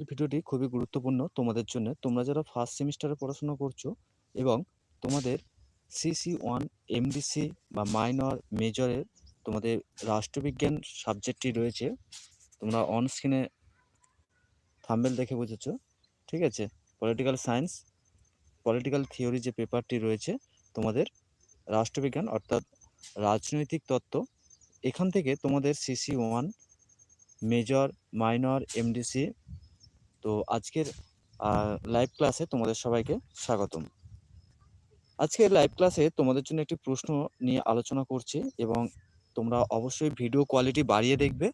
এই ভিডিওটি খুবই গুরুত্বপূর্ণ তোমাদের জন্য। তোমরা যারা ফার্স্ট সেমিস্টারে পড়াশোনা করছ এবং তোমাদের সিসি ওয়ান এমডিসি বা মাইনর মেজরের তোমাদের রাষ্ট্রবিজ্ঞান সাবজেক্টটি রয়েছে, তোমরা অন স্ক্রিনে থাম্বেল দেখে বুঝেছ, ঠিক আছে? পলিটিক্যাল সায়েন্স পলিটিক্যাল থিওরি যে পেপারটি রয়েছে, তোমাদের রাষ্ট্রবিজ্ঞান অর্থাৎ রাজনৈতিক তত্ত্ব, এখান থেকে তোমাদের CC one major minor MDC তো আজকের লাইভ ক্লাসে তোমাদের সবাইকে স্বাগতম। আজকের লাইভ ক্লাসে তোমাদের জন্য একটি প্রশ্ন নিয়ে আলোচনা করছি এবং তোমরা অবশ্যই ভিডিও কোয়ালিটি বাড়িয়ে দেখবে,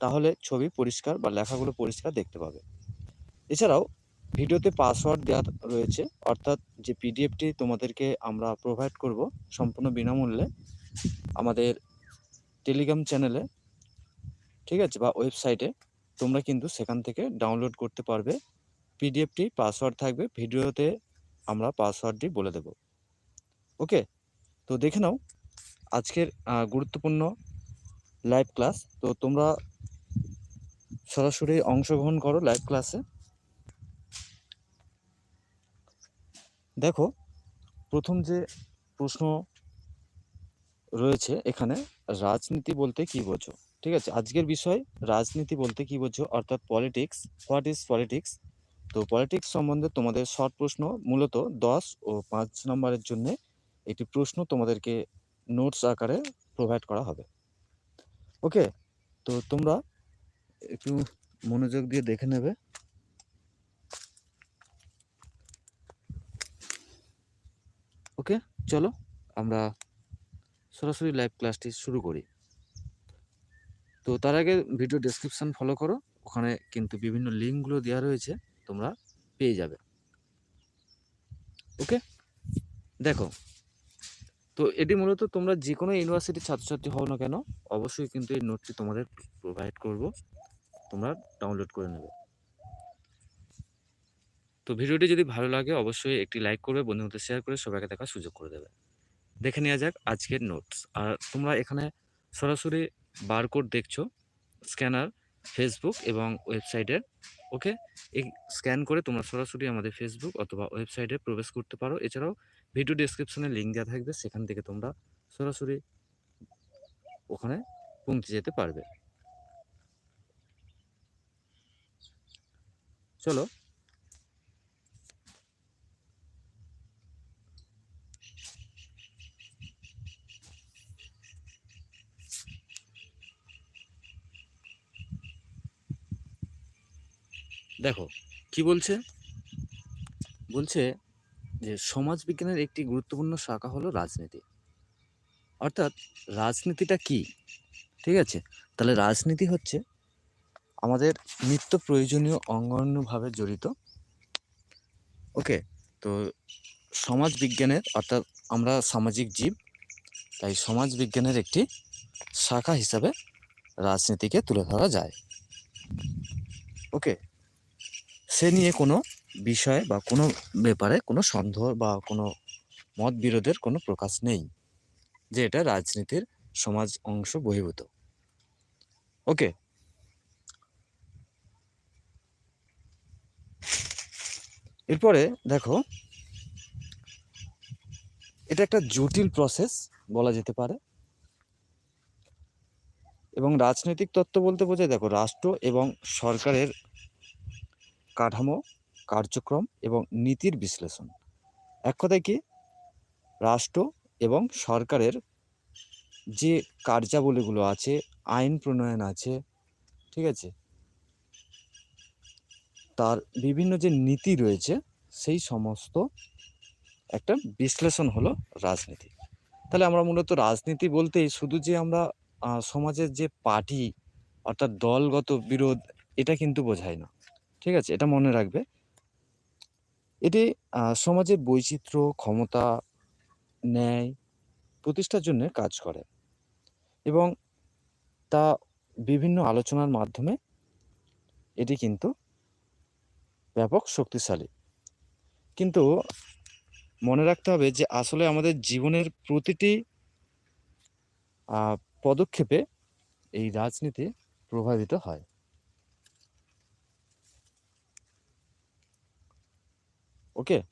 তাহলে ছবি পরিষ্কার বা লেখাগুলো পরিষ্কার দেখতে পাবে। এছাড়াও ভিডিওতে পাসওয়ার্ড দেওয়া রয়েছে, অর্থাৎ যে পিডিএফটি তোমাদেরকে আমরা প্রোভাইড করব সম্পূর্ণ বিনামূল্যে আমাদের টেলিগ্রাম চ্যানেলে ঠিক আছে, বা ওয়েবসাইটে তোমরা কিন্তু সেখান থেকে ডাউনলোড করতে পারবে। পিডিএফটি পাসওয়ার্ড থাকবে। ভিডিওতে আমরা পাসওয়ার্ডটি বলে দেব। ওকে তো দেখে নাও, আজকের গুরুত্বপূর্ণ লাইভ ক্লাস তো তোমরা সরাসরি অংশগ্রহণ করো লাইভ ক্লাসে দেখো, প্রথম যে প্রশ্ন রয়েছে এখানে, রাজনীতি বলতে কি বোঝো? ঠিক আছে? আজকের বিষয় রাজনীতি বলতে কি বোঝো? অর্থাৎ পলিটিক্স হোয়াট ইজ পলিটিক্স তো পলিটিক্স সম্বন্ধে তোমাদের শর্ট প্রশ্ন, মূলত দশ ও পাঁচ নম্বরের জন্য একটি প্রশ্ন তোমাদেরকে নোটস আকারে প্রোভাইড করা হবে। ওকে তো তোমরা একটু মনোযোগ দিয়ে দেখে নেবে। ওকে চলো, আমরা সরাসরি লাইভ ক্লাসটি শুরু করি। তো তার আগে ভিডিও ডেসক্রিপশান ফলো করো। ওখানে কিন্তু বিভিন্ন লিঙ্কগুলো দেওয়া রয়েছে, তোমরা পেয়ে যাবে। ওকে দেখো, তো এটি মূলত তোমরা যে কোনো ইউনিভার্সিটির ছাত্রছাত্রী হও না কেন, অবশ্যই কিন্তু এই নোটটি তোমাদের প্রোভাইড করব। তোমরা ডাউনলোড করে নেবে। তো ভিডিওটি যদি ভালো লাগে, অবশ্যই একটি লাইক করবে, বন্ধুদের শেয়ার করে সবাইকে দেখার সুযোগ করে দেবে। দেখে নেওয়া যাক আজকের নোটস আর তোমরা এখানে সরাসরি বারকোড দেখছ, স্ক্যানার, ফেসবুক এবং ওয়েবসাইটের, ওকে? এই স্ক্যান করে তোমরা সরাসরি আমাদের ফেসবুক অথবা ওয়েবসাইটে প্রবেশ করতে পারো। এছাড়াও ভিডিও ডিসক্রিপশনে লিঙ্ক দেওয়া থাকবে, সেখান থেকে তোমরা সরাসরি ওখানে পৌঁছে যেতে পারবে। চলো দেখো, কি বলছে? বলছে যে সমাজ বিজ্ঞানের একটি গুরুত্বপূর্ণ শাখা হলো রাজনীতি। অর্থাৎ রাজনীতিটা কি? ঠিক আছে? তাহলে রাজনীতি হচ্ছে আমাদের নিত্য প্রয়োজনীয় অঙ্গানুভাবে জড়িত। ওকে, তো সমাজ বিজ্ঞানের অর্থাৎ আমরা সামাজিক জীব, তাই সমাজ বিজ্ঞানের একটি শাখা হিসাবে রাজনীতিকে তুলে ধরা যায়। ওকে সে নিয়ে কোনো বিষয় বা কোনো ব্যাপারে কোনো সন্দেহ বা কোনো মত বিরোধের কোনো প্রকাশ নেই, যে এটা রাজনীতির সমাজ অংশ বহির্ভূত। ওকে। এরপরে দেখো, এটা একটা জটিল প্রসেস বলা যেতে পারে। এবং রাজনৈতিক তত্ত্ব বলতে বোঝায়, দেখো, রাষ্ট্র এবং সরকারের কাঠামো, কার্যক্রম এবং নীতির বিশ্লেষণ। এক কথায় কি? রাষ্ট্র এবং সরকারের যে কার্যাবলীগুলো আছে, আইন প্রণয়ন আছে, ঠিক আছে? তার বিভিন্ন যে নীতি রয়েছে, সেই সমস্ত একটা বিশ্লেষণ হলো রাজনীতি। তাহলে আমরা মূলত রাজনীতি বলতেই শুধু যে আমরা সমাজের যে পার্টি অর্থাৎ দলগত বিরোধ, এটা কিন্তু বোঝায় না। ঠিক আছে, এটা মনে রাখবে। এটি সমাজের বৈচিত্র্য, ক্ষমতা, ন্যায় প্রতিষ্ঠার জন্য কাজ করে এবং তা বিভিন্ন আলোচনার মাধ্যমে এটি কিন্তু ব্যাপক শক্তিশালী। কিন্তু মনে রাখতে হবে যে, আসলে আমাদের জীবনের প্রতিটি পদক্ষেপে এই রাজনীতি প্রভাবিত হয়। ওকে?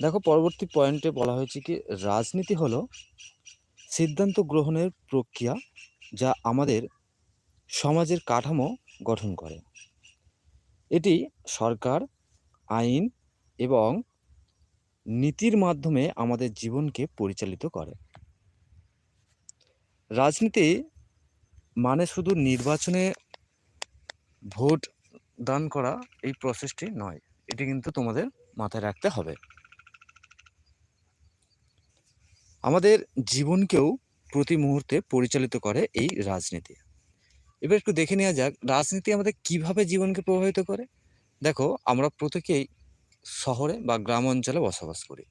দেখো, পরবর্তী পয়েন্টে বলা হয়েছে কি, রাজনীতি হলো সিদ্ধান্ত গ্রহণের প্রক্রিয়া যা আমাদের সমাজের কাঠামো গঠন করে। এটি সরকার, আইন এবং নীতির মাধ্যমে আমাদের জীবনকে পরিচালিত করে। রাজনীতি মানে শুধু নির্বাচনে ভোট দান করা, এই প্রসেসটি নয়। এটি কিন্তু তোমাদের মাথায় রাখতে হবে। আমাদের জীবনকেও প্রতি মুহূর্তে পরিচালিত করে এই রাজনীতি। এবার একটু দেখে নেওয়া যাক, রাজনীতি আমাদের কীভাবে জীবনকে প্রভাবিত করে? দেখো, আমরা প্রত্যেকেই শহরে বা গ্রাম অঞ্চলে বসবাস করি।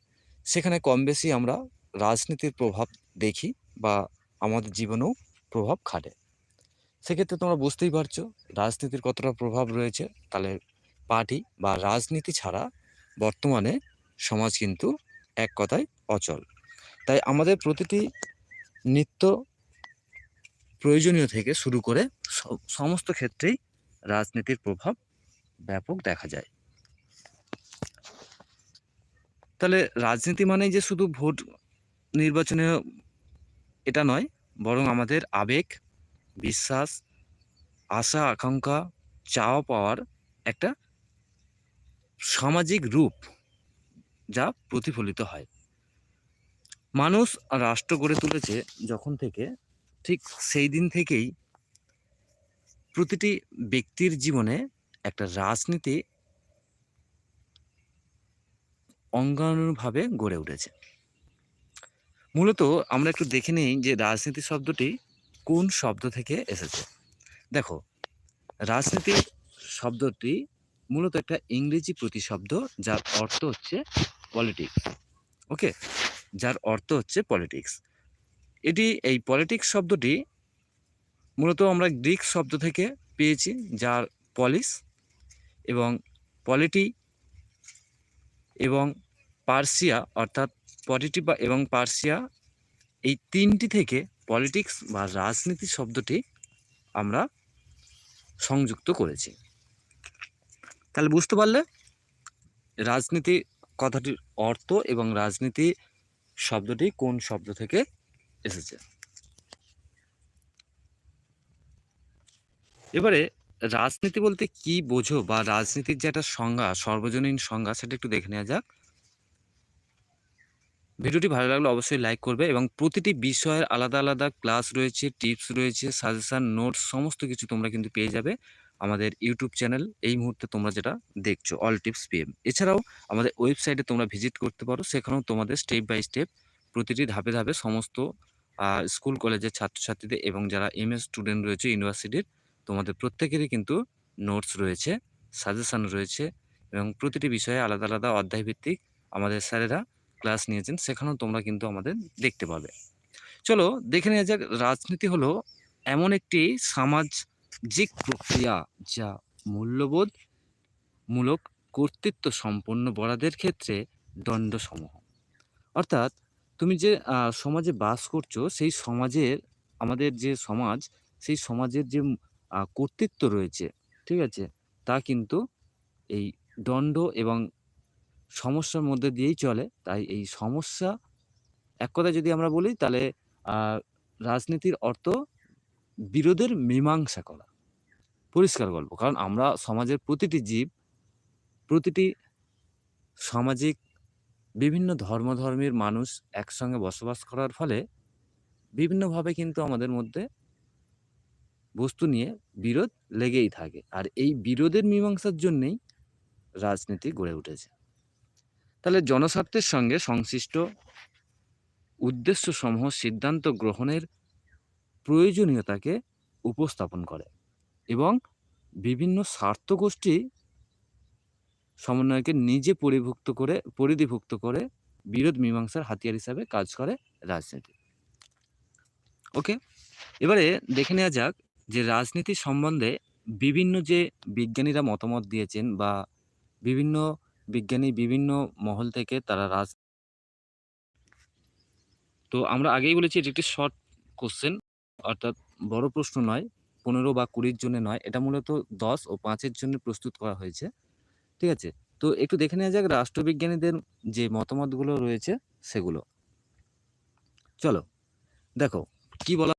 সেখানে কম বেশি আমরা রাজনীতির প্রভাব দেখি বা আমাদের জীবনেও প্রভাব খাটে। সেক্ষেত্রে তোমরা বুঝতেই পারছ, রাজনীতির কতটা প্রভাব রয়েছে, তাহলে পার্টি বা রাজনীতি ছাড়া বর্তমানে সমাজ কিন্তু এক কথায় অচল। তাই আমাদের প্রতিটি নিত্য প্রয়োজনীয় থেকে শুরু করে সমস্ত ক্ষেত্রেই রাজনীতির প্রভাব ব্যাপক দেখা যায়। তাহলে রাজনীতি মানেই যে শুধু ভোট নির্বাচনে এটা নয়, বরং আমাদের আবেগ, বিশ্বাস, আশা, আকাঙ্ক্ষা, চাওয়া পাওয়ার একটা সামাজিক রূপ যা প্রতিফলিত হয়। মানুষ রাষ্ট্র গড়ে তুলেছে যখন থেকে, ঠিক সেই দিন থেকেই প্রতিটি ব্যক্তির জীবনে একটা রাজনীতি অঙ্গানুভাবে গড়ে উঠেছে। মূলত আমরা একটু দেখে নিই যে রাজনীতি শব্দটি কোন শব্দ থেকে এসেছে। দেখো রাজনীতি শব্দটি মূলত একটা ইংরেজি প্রতিশব্দ যার অর্থ হচ্ছে পলিটিক্স ওকে যার অর্থ হচ্ছে পলিটিক্স এটি এই পলিটিক্স শব্দটি মূলত আমরা গ্রিক শব্দ থেকে পেয়েছি, যার পলিস এবং পলিটি এবং পার্সিয়া অর্থাৎ পলিটি বা এবং পার্সিয়া এই তিনটি থেকে পলিটিক্স বা রাজনীতি শব্দটি আমরা সংযুক্ত করেছি। তাহলে বুঝতে পারলে রাজনীতি কথাটির অর্থ এবং রাজনীতি শব্দটি কোন শব্দ থেকে এসেছে? এবারে রাজনীতি বলতে কি বোঝো বা রাজনীতির যে একটা সংজ্ঞা, সর্বজনীন সংজ্ঞা, সেটা একটু দেখে নেওয়া যাক। ভিডিওটি ভালো লাগলে অবশ্যই লাইক করবে এবং প্রতিটি বিষয়ের আলাদা আলাদা ক্লাস রয়েছে, টিপস রয়েছে, সাজেশান, নোটস, সমস্ত কিছু তোমরা কিন্তু পেয়ে যাবে। আমাদের ইউটিউব চ্যানেল এই মুহূর্তে তোমরা যেটা দেখছ অল টিপস পিএম এছাড়াও আমাদের ওয়েবসাইটে তোমরা ভিজিট করতে পারো, সেখানেও তোমাদের স্টেপ বাই স্টেপ প্রতিটি ধাপে ধাপে সমস্ত স্কুল কলেজের ছাত্রছাত্রীদের এবং যারা এম এস স্টুডেন্ট রয়েছে ইউনিভার্সিটির তোমাদের প্রত্যেকেরই কিন্তু নোটস রয়েছে সাজেশন রয়েছে এবং প্রতিটি বিষয়ে আলাদা আলাদা অধ্যায় ভিত্তিক আমাদের স্যারেরা ক্লাস নিয়েছেন, সেখানেও তোমরা কিন্তু আমাদের দেখতে পাবে। চলো দেখে নেওয়া যাক, রাজনীতি হলো এমন একটি সামাজিক প্রক্রিয়া যা মূল্যবোধ মূলক কর্তৃত্ব সম্পন্ন বড়াদের ক্ষেত্রে দণ্ডসমূহ। অর্থাৎ তুমি যে সমাজে বাস করছ, সেই সমাজের, আমাদের যে সমাজ, সেই সমাজের যে কর্তৃত্ব রয়েছে, ঠিক আছে? তা কিন্তু এই দণ্ড এবং সমস্যার মধ্যে দিয়েই চলে। তাই এই সমস্যা, এক কথায় যদি আমরা বলি, তাহলে রাজনীতির অর্থ বিরোধের মীমাংসা করা। পরিষ্কার গল্প। কারণ আমরা সমাজের প্রতিটি জীব, প্রতিটি সামাজিক বিভিন্ন ধর্ম ধর্মের মানুষ একসঙ্গে বসবাস করার ফলে বিভিন্নভাবে কিন্তু আমাদের মধ্যে বস্তু নিয়ে বিরোধ লেগেই থাকে। আর এই বিরোধের মীমাংসার জন্যেই রাজনীতি গড়ে উঠেছে। তাহলে জনস্বার্থের সঙ্গে সংশ্লিষ্ট উদ্দেশ্যসমূহ সিদ্ধান্ত গ্রহণের প্রয়োজনীয়তাকে উপস্থাপন করে এবং বিভিন্ন স্বার্থগোষ্ঠী সমন্বয়কে নিজে পরিভুক্ত করে, পরিধিভুক্ত করে বিরোধ মীমাংসার হাতিয়ার হিসাবে কাজ করে রাজনীতি। ওকে এবারে দেখে নেওয়া যাক যে রাজনীতি সম্বন্ধে বিভিন্ন যে বিজ্ঞানীরা মতামত দিয়েছেন বা বিভিন্ন বিজ্ঞানী বিভিন্ন মহল থেকে তারা রাজ তো আমরা আগেই বলেছি এটি একটি শর্ট কোশ্চেন অর্থাৎ বড় প্রশ্ন নয়, পনেরো বা কুড়ির জন্য নয়, এটা মূলত দশ ও পাঁচের জন্য প্রস্তুত করা হয়েছে, ঠিক আছে? তো একটু দেখে নেওয়া যাক রাষ্ট্রবিজ্ঞানীদের যে মতামতগুলো রয়েছে সেগুলো। চলো, দেখো, কি বলা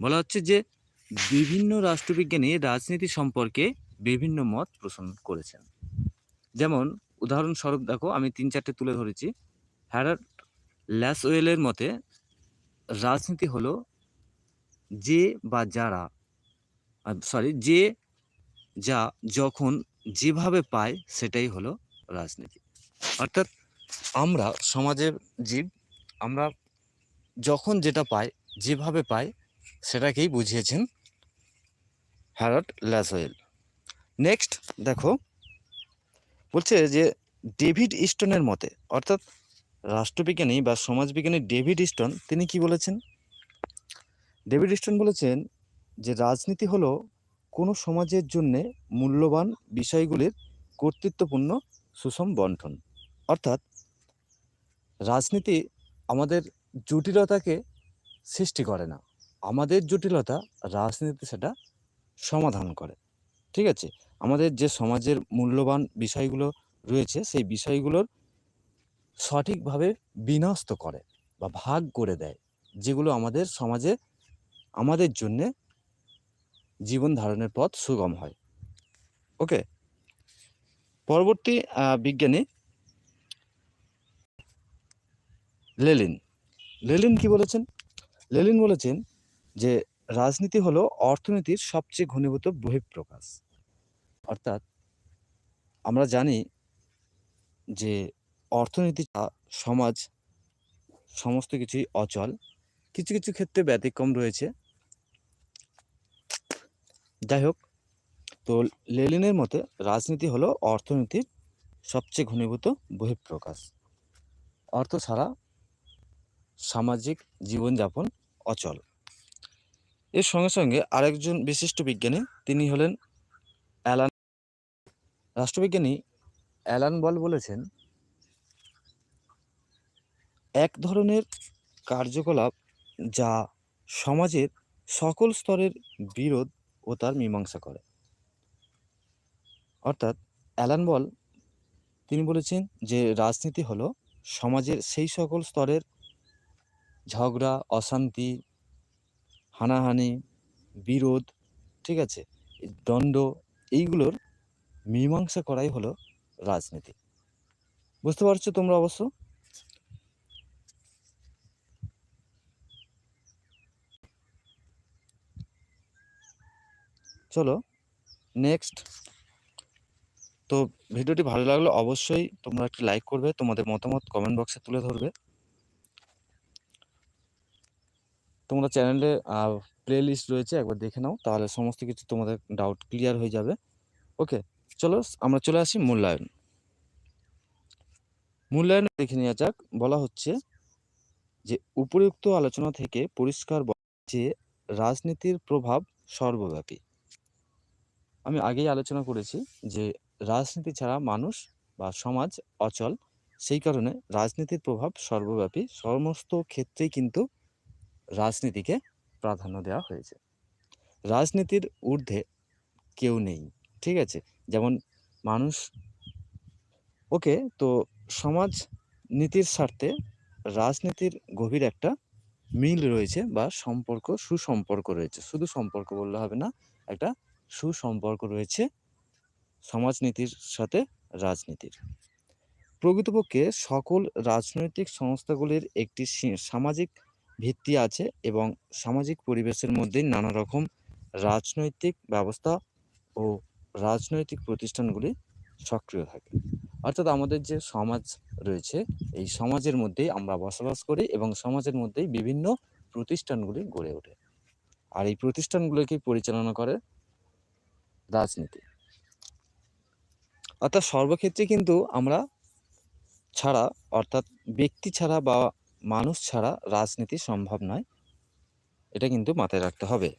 বলা হচ্ছে যে বিভিন্ন রাষ্ট্রবিজ্ঞানী রাজনীতি সম্পর্কে বিভিন্ন মত পোষণ করেছেন। যেমন, উদাহরণস্বরূপ দেখো, আমি তিন চারটে তুলে ধরেছি। হ্যারাট ল্যাসওয়েলের মতে, রাজনীতি হলো যে বা যারা সরি যে যা যখন যেভাবে পায় সেটাই হলো রাজনীতি। অর্থাৎ আমরা সমাজের জীব, আমরা যখন যেটা পাই, যেভাবে পাই, সেটাকেই বুঝিয়েছেন হ্যারট ল্যাসওয়েল। নেক্সট দেখো, বলছে যে ডেভিড ইস্টনের মতে, অর্থাৎ রাষ্ট্রবিজ্ঞানী বা সমাজবিজ্ঞানী ডেভিড ইস্টন, তিনি কি বলেছেন? ডেভিড ইস্টন বলেছেন যে রাজনীতি হলো কোনো সমাজের জন্যে মূল্যবান বিষয়গুলির কর্তৃত্বপূর্ণ সুষম বন্টন। অর্থাৎ রাজনীতি আমাদের জটিলতাকে সৃষ্টি করে না। আমাদের জটিলতা রাজনীতি সেটা সমাধান করে। ঠিক আছে? আমাদের যে সমাজের মূল্যবান বিষয়গুলো রয়েছে, সেই বিষয়গুলোর সঠিকভাবে বিনষ্ট করে বা ভাগ করে দেয়, যেগুলো আমাদের সমাজে আমাদের জন্যে জীবন ধারণের পথ সুগম হয়। ওকে? পরবর্তী বিজ্ঞানী লেলিন। লেলিন কি বলেছেন? লেলিন বলেছেন যে, রাজনীতি হলো অর্থনীতির সবচেয়ে ঘনীভূত বহিঃপ্রকাশ। অর্থাৎ আমরা জানি যে, অর্থনীতি সমাজ সমস্ত কিছুই অচল। কিছু কিছু ক্ষেত্রে ব্যতিক্রম রয়েছে। যাই হোক তো লেলিনের মতে রাজনীতি হলো অর্থনীতির সবচেয়ে ঘনীভূত বহিঃপ্রকাশ। অর্থ ছাড়া সামাজিক জীবনযাপন অচল। এর সঙ্গে সঙ্গে আরেকজন বিশিষ্ট বিজ্ঞানী তিনি হলেন অ্যালান রাষ্ট্রবিজ্ঞানী অ্যালান বল বলেছেন, এক ধরনের কার্যকলাপ যা সমাজের সকল স্তরের বিরোধ ও তার মীমাংসা করে। অর্থাৎ অ্যালান বল তিনি বলেছেন যে রাজনীতি হলো সমাজের সেই সকল স্তরের ঝগড়া, অশান্তি, হানাহানি, বিরোধ, ঠিক আছে দণ্ড এইগুলোর মীমাংসা করাই হলো রাজনীতি। বুঝতে পারছ তোমরা অবশ্য? চলো নেক্সট তো ভিডিওটি ভালো লাগলে অবশ্যই তোমরা একটি লাইক করবে, তোমাদের মতামত কমেন্ট বক্সে তুলে ধরবে। তোমরা চ্যানেলে প্লে লিস্ট রয়েছে, একবার দেখে নাও, তাহলে সমস্ত কিছু তোমাদের ডাউট ক্লিয়ার হয়ে যাবে। ওকে চলো, আমরা চলে আসি মূল্যায়ন। মূল্যায়ন দেখে নেওয়া যাক, বলা হচ্ছে যে উপরিউক্ত আলোচনা থেকে পরিষ্কার যে, রাজনীতির প্রভাব সর্বব্যাপী। আমি আগেই আলোচনা করেছি যে রাজনীতি ছাড়া মানুষ বা সমাজ অচল। সেই কারণে রাজনীতির প্রভাব সর্বব্যাপী। সমস্ত ক্ষেত্রেই কিন্তু রাজনীতিকে প্রাধান্য দেওয়া হয়েছে। রাজনীতির ঊর্ধ্বে কেউ নেই, ঠিক আছে? যেমন মানুষ, ওকে, তো সমাজ নীতির স্বার্থে রাজনীতির গভীর একটা মিল রয়েছে বা সম্পর্ক, সুসম্পর্ক রয়েছে। শুধু সম্পর্ক বললে হবে না, একটা সুসম্পর্ক রয়েছে সমাজনীতির সাথে রাজনীতির। প্রকৃতপক্ষে সকল রাজনৈতিক সংস্থাগুলির একটি সামাজিক ভিত্তি আছে এবং সামাজিক পরিবেশের মধ্যে নানা রকম রাজনৈতিক ব্যবস্থা ও রাজনৈতিক প্রতিষ্ঠানগুলি সক্রিয় থাকে। অর্থাৎ আমাদের যে সমাজ রয়েছে, এই সমাজের মধ্যেই আমরা বসবাস করি এবং সমাজের মধ্যেই বিভিন্ন প্রতিষ্ঠানগুলি গড়ে ওঠে। আর এই প্রতিষ্ঠানগুলোকে পরিচালনা করে রাজনীতি। অর্থাৎ সর্বক্ষেত্রে কিন্তু আমরা ছাড়া, অর্থাৎ ব্যক্তি ছাড়া বা মানুষ ছাড়া রাজনীতি সম্ভব নয়। এটা কিন্তু মাথায় রাখতে হবে।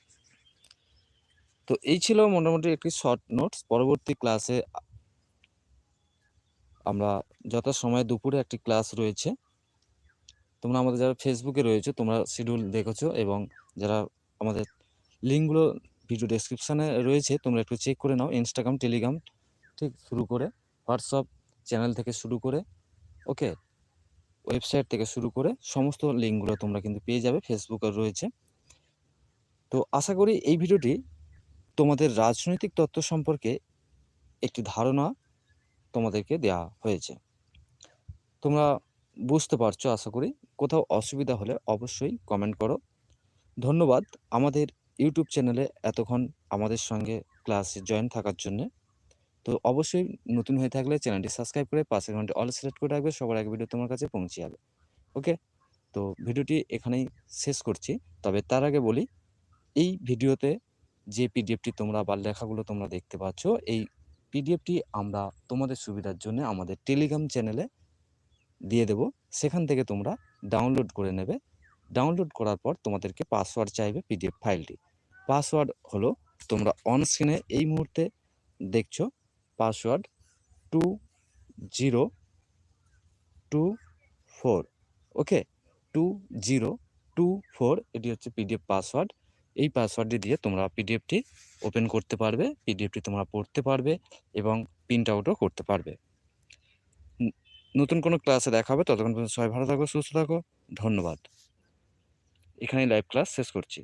তো এই ছিল মোটামুটি একটি শর্ট নোটস পরবর্তী ক্লাসে আমরা যত সময় দুপুরে একটি ক্লাস রয়েছে। তোমরা আমাদের যারা ফেসবুকে রয়েছে, তোমরা শিডিউল দেখেছ এবং যারা আমাদের লিঙ্কগুলো ভিডিও ডেসক্রিপশানে রয়েছে, তোমরা একটু চেক করে নাও ইনস্টাগ্রাম টেলিগ্রাম ঠিক, শুরু করে হোয়াটসঅ্যাপ চ্যানেল থেকে শুরু করে ওকে ওয়েবসাইট থেকে শুরু করে সমস্ত লিঙ্কগুলো তোমরা কিন্তু পেয়ে যাবে ফেসবুকে রয়েছে। তো আশা করি এই ভিডিওটি তোমাদের রাজনৈতিক তত্ত্ব সম্পর্কে একটি ধারণা তোমাদেরকে দেওয়া হয়েছে। তোমরা বুঝতে পারছ, আশা করি। কোথাও অসুবিধা হলে অবশ্যই কমেন্ট করো। ধন্যবাদ। আমাদের ইউটিউব চ্যানেলে এতক্ষণ আমাদের সঙ্গে ক্লাসে জয়েন থাকার জন্য। তো অবশ্যই নতুন হয়ে থাকলে চ্যানেলটি সাবস্ক্রাইব করে পাশের ঘণ্টা অল সিলেক্ট করে রাখবে, সবার আগে ভিডিও তোমার কাছে পৌঁছে যাবে। ওকে তো ভিডিওটি এখানেই শেষ করছি। তবে তার আগে বলি, এই ভিডিওতে যে পিডিএফটি তোমরা বা লেখাগুলো তোমরা দেখতে পাচ্ছ, এই পিডিএফটি আমরা তোমাদের সুবিধার জন্য আমাদের টেলিগ্রাম চ্যানেলে দিয়ে দেব। সেখান থেকে তোমরা ডাউনলোড করে নেবে। ডাউনলোড করার পর তোমাদেরকে পাসওয়ার্ড চাইবে পিডিএফ ফাইলটি পাসওয়ার্ড হলো তোমরা অন স্ক্রিনে এই মুহূর্তে দেখছ password two zero two four okay two zero two four এটি হচ্ছে পিডিএফ পাসওয়ার্ড এই পাসওয়ার্ডটি দিয়ে তোমরা পিডিএফটি ওপেন করতে পারবে পিডিএফটি তোমরা পড়তে পারবে এবং প্রিন্ট আউটও করতে পারবে। নতুন কোনো ক্লাসে দেখা হবে ততক্ষণ পর্যন্ত সবাই ভালো থাকো, সুস্থ থাকো, ধন্যবাদ। এখানেই লাইভ ক্লাস শেষ করছি।